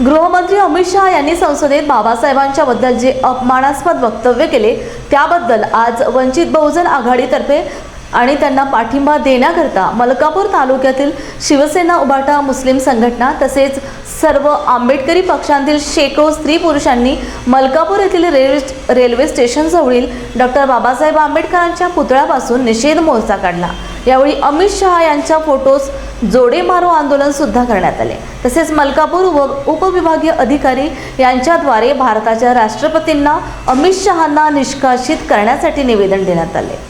गृहमंत्री अमित शहा यांनी संसदेत बाबासाहेबांच्या बद्दल जे अपमानास्पद वक्तव्य केले त्याबद्दल आज वंचित बहुजन आघाडीतर्फे आणि त्यांना पाठिंबा देण्याकरता मलकापूर तालुक्यातील शिवसेना उभाटा मुस्लिम संघटना तसेच सर्व आंबेडकरी पक्षांतील शेकडो स्त्री पुरुषांनी मलकापूर येथील रेल्वे रेल्वे स्टेशनजवळील डॉक्टर बाबासाहेब आंबेडकरांच्या पुतळ्यापासून निषेध मोर्चा काढला. यावेळी अमित शहा यांच्या फोटोस जोडे मारो आंदोलन सुद्धा करण्यात आले. तसेच मलकापूर उप उपविभागीय अधिकारी यांच्याद्वारे भारताच्या राष्ट्रपतींना अमित शहांना निष्कासित करण्यासाठी निवेदन देण्यात आले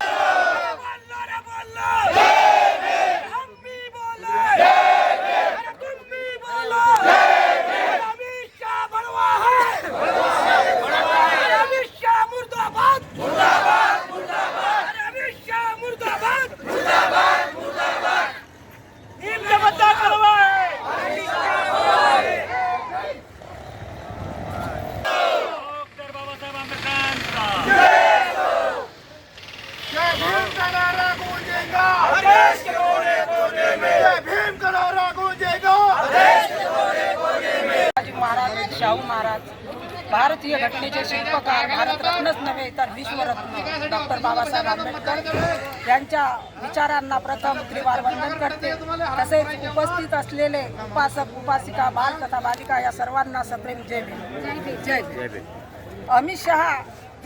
बोलणारा बोलला हम भी बोले अरे तुम भी बोलो अमित शाह बड़वा है अरे अमित शाह मुर्दाबाद अरे अमित शाह मुर्दाबाद इनके बद्दा करवा है डॉक्टर बाबासाहेब आंबेडकरांचा जय भीम का नारा गूंजेगा देश के कोने कोने में जय भीम का नारा गूंजेगा शिवाजी महाराज शाहू महाराज. भारतीय घटनेचे शिल्पकार भारतरत्नच नव्हे तर विश्वरत्न डॉक्टर बाबासाहेब आंबेडकर. यांच्या विचारांना प्रथम त्रिवार वंदन करते. तसेच उपस्थित असलेले उपासक उपासिका बाल तथा बालिका या सर्वांना सप्रेम जय भीम. जय भीम. अमित शहा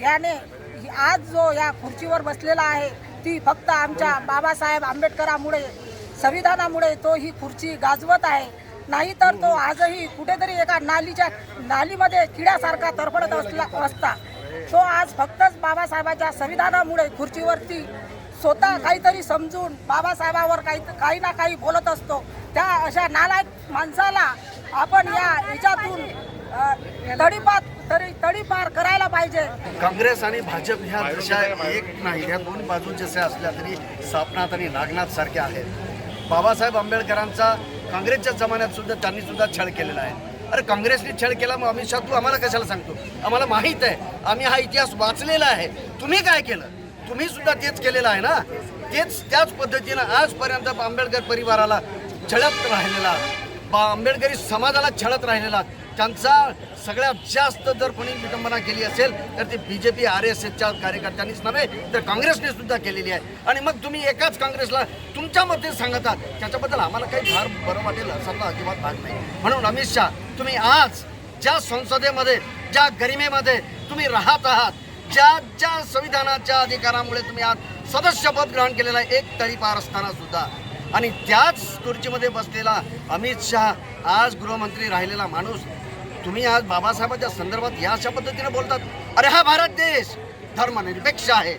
याने आज जो या खुर्चीवर बसलेला आहे ती फक्त आमच्या बाबासाहेब आंबेडकरामुळे संविधानामुळे तो ही खुर्ची गाजवत आहे. नाही तर तो आजही कुठेतरी एका नालीच्या नालीमध्ये किड्यासारखा तरफडत असला असता. तो आज फक्तच बाबासाहेबाच्या संविधानामुळे खुर्चीवरती स्वतः काहीतरी समजून बाबासाहेबावर काही काही ना काही बोलत असतो. त्या अशा नालायक माणसाला आपण या याच्यातून तडीपात तरी तडीपार करायला पाहिजे. काँग्रेस आणि भाजप ह्या जशा एक नाही. ह्या दोन बाजू जशा असल्या तरी सापनाथ आणि नागनाथ सारख्या आहेत. बाबासाहेब आंबेडकरांचा काँग्रेसच्या जमान्यात सुद्धा त्यांनी सुद्धा छळ केलेला आहे. अरे काँग्रेसने छळ केला मग अमित शहा तू आम्हाला कशाला सांगतो? आम्हाला माहीत आहे आम्ही हा इतिहास वाचलेला आहे. तुम्ही काय केलं? तुम्ही सुद्धा तेच केलेलं आहे ना? तेच त्याच पद्धतीनं आजपर्यंत आंबेडकर परिवाराला छळत राहिलेला बा आंबेडकरी समाजाला छळत राहिलेला. त्यांचा सगळ्यात जास्त जर कोणी विटंबना केली असेल तर ती B J P R S एसच्या कार्यकर्त्यांनीच नव्हे तर काँग्रेसने सुद्धा केलेली आहे. आणि मग तुम्ही एकाच काँग्रेसला तुमच्या मते सांगत आहात त्याच्याबद्दल आम्हाला काही फार बरं वाटेल असं अजिबात भाग नाही. म्हणून अमित शहा तुम्ही आज ज्या संसदेमध्ये ज्या गरिमेमध्ये तुम्ही राहत आहात ज्या ज्या संविधानाच्या अधिकारामुळे तुम्ही आज सदस्यपद ग्रहण केलेलं आहे एक तळीपार असताना सुद्धा. आणि त्याच खुर्चीमध्ये बसलेला अमित शहा आज गृहमंत्री राहिलेला माणूस. तुम्ही आज बाबासाहेबांच्या संदर्भात या अशा पद्धतीने बोलतात. अरे हा भारत देश धर्मनिरपेक्ष आहे.